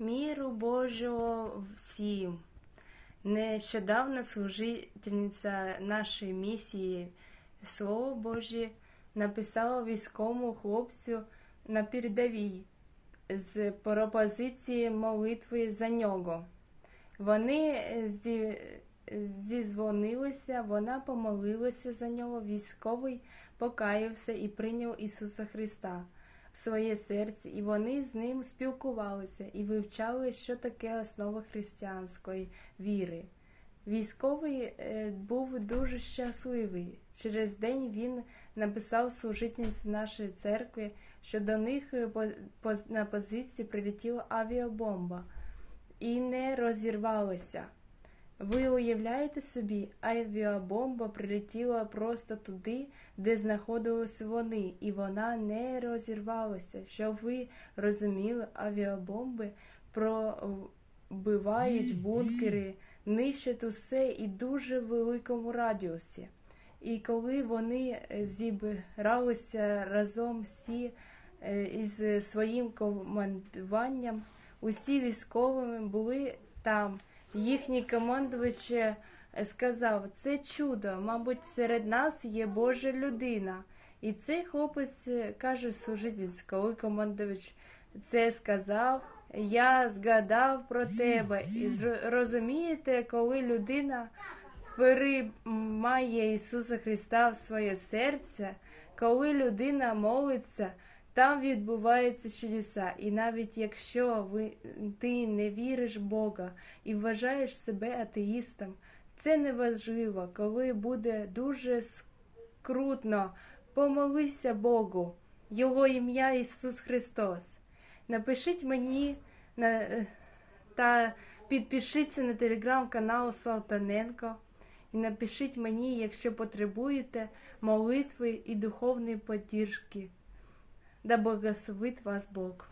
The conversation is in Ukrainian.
Міру Божого всім. Нещодавно служительниця нашої місії Слово Боже написала військовому хлопцю на передовій з пропозиції молитви за нього. Вони зі, зізвонилися, вона помолилася за нього, військовий покаявся і прийняв Ісуса Христа в своє серце, і вони з ним спілкувалися і вивчали, що таке основа християнської віри. Військовий е, був дуже щасливий. Через день він написав служительниці нашої церкви, що до них е, на позиції прилетіла авіабомба і не розірвалася. Ви уявляєте собі, авіабомба прилетіла просто туди, де знаходились вони, і вона не розірвалася. Щоб ви розуміли, авіабомби пробивають бункери, нищать усе і дуже великому радіусі. І коли вони е, зібралися разом всі е, із своїм командуванням, усі військовими були там. Їхній командувач е, сказав: це чудо, мабуть, серед нас є Божа людина. І цей хлопець е, каже служитель, коли командувач це сказав, я згадав про тебе. І розумієте, коли людина переймає Ісуса Христа в своє серце, коли людина молиться, там відбуваються чудеса. І навіть якщо ви, ти не віриш в Бога і вважаєш себе атеїстом, це не важливо, коли буде дуже скрутно, помолися Богу, Його ім'я Ісус Христос. Напишіть мені на, та підпишіться на телеграм-канал Салтаненко. І напишіть мені, якщо потребуєте молитви і духовної поддержки. Да благословит вас Бог.